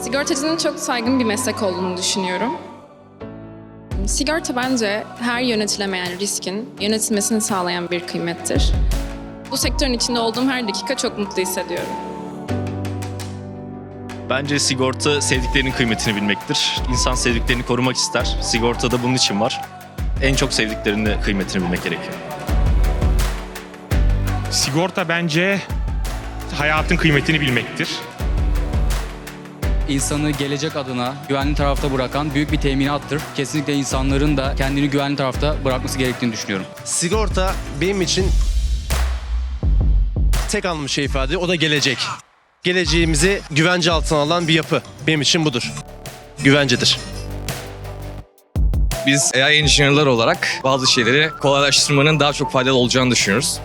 Sigortacının çok saygın bir meslek olduğunu düşünüyorum. Sigorta bence her yönetilemeyen riskin yönetilmesini sağlayan bir kıymettir. Bu sektörün içinde olduğum her dakika çok mutlu hissediyorum. Bence sigorta sevdiklerinin kıymetini bilmektir. İnsan sevdiklerini korumak ister. Sigorta da bunun için var. En çok sevdiklerinin kıymetini bilmek gerekiyor. Sigorta bence hayatın kıymetini bilmektir. insanı gelecek adına güvenli tarafta bırakan büyük bir teminattır. Kesinlikle insanların da kendini güvenli tarafta bırakması gerektiğini düşünüyorum. Sigorta benim için tek anlamlı şey ifade ediyor. O da gelecek. Geleceğimizi güvence altına alan bir yapı. Benim için budur. Güvencedir. Biz AI engineer'lar olarak bazı şeyleri kolaylaştırmanın daha çok faydalı olacağını düşünüyoruz.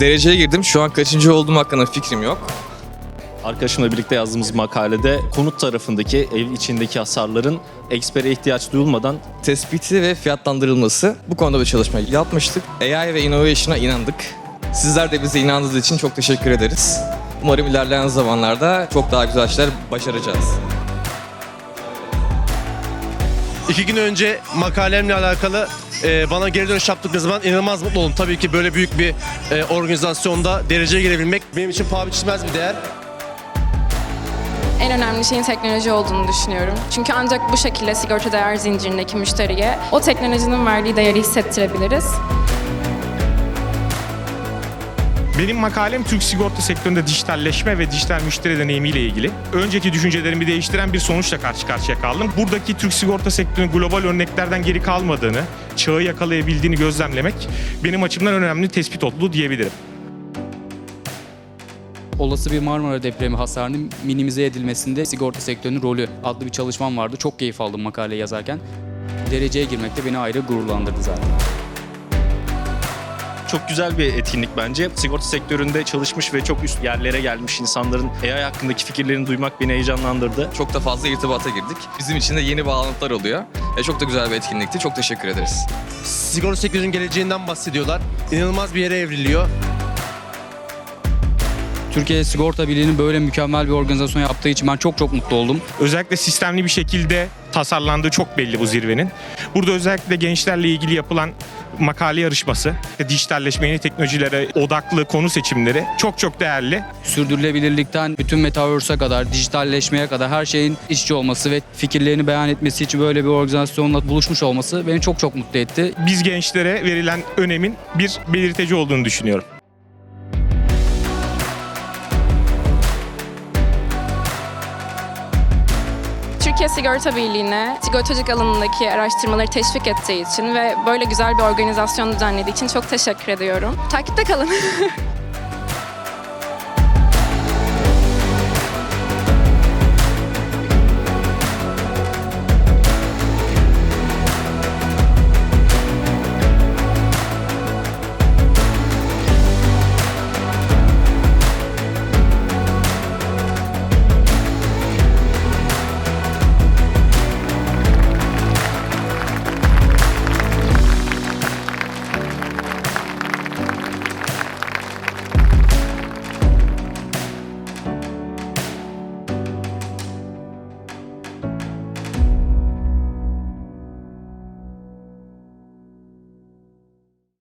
Dereceye girdim. Şu an kaçıncı olduğum hakkında fikrim yok. Arkadaşımla birlikte yazdığımız makalede konut tarafındaki ev içindeki hasarların ekspere ihtiyaç duyulmadan Tespiti ve fiyatlandırılması bu konuda bir çalışma yapmıştık. AI ve innovation'a inandık. Sizler de bize inandığınız için çok teşekkür ederiz. Umarım ilerleyen zamanlarda çok daha güzel şeyler başaracağız. İki gün önce makalemle alakalı e, bana geri dönüş yaptıkları zaman inanılmaz mutlu oldum. Tabii ki böyle büyük bir e, organizasyonda dereceye gelebilmek benim için paha biçilmez bir değer. En önemli şeyin teknoloji olduğunu düşünüyorum. Çünkü ancak bu şekilde sigorta değer zincirindeki müşteriye o teknolojinin verdiği değeri hissettirebiliriz. Benim makalem Türk sigorta sektöründe dijitalleşme ve dijital müşteri deneyimiyle ilgili. Önceki düşüncelerimi değiştiren bir sonuçla karşı karşıya kaldım. Buradaki Türk sigorta sektörünün global örneklerden geri kalmadığını, çağı yakalayabildiğini gözlemlemek benim açımdan önemli tespit oldu diyebilirim. Olası bir Marmara depremi hasarının minimize edilmesinde sigorta sektörünün rolü adlı bir çalışmam vardı. Çok keyif aldım makale yazarken. Dereceye girmek de beni ayrı gururlandırdı zaten. Çok güzel bir etkinlik bence. Sigorta sektöründe çalışmış ve çok üst yerlere gelmiş insanların AI hakkındaki fikirlerini duymak beni heyecanlandırdı. Çok da fazla irtibata girdik. Bizim için de yeni bağlantılar oluyor. E, çok da güzel bir etkinlikti. Çok teşekkür ederiz. Sigorta sektörünün geleceğinden bahsediyorlar. İnanılmaz bir yere evriliyor. Türkiye Sigorta Birliği'nin böyle mükemmel bir organizasyon yaptığı için ben çok çok mutlu oldum. Özellikle sistemli bir şekilde tasarlandığı çok belli bu zirvenin. Burada özellikle gençlerle ilgili yapılan makale yarışması, dijitalleşme, yeni teknolojilere odaklı konu seçimleri çok çok değerli. Sürdürülebilirlikten bütün metaverse'e kadar, dijitalleşmeye kadar her şeyin işçi olması ve fikirlerini beyan etmesi için böyle bir organizasyonla buluşmuş olması beni çok çok mutlu etti. Biz gençlere verilen önemin bir belirteci olduğunu düşünüyorum. Türkiye Sigorta Birliği'ne sigortacılık alanındaki araştırmaları teşvik ettiği için ve böyle güzel bir organizasyon düzenlediği için çok teşekkür ediyorum. Takipte kalın.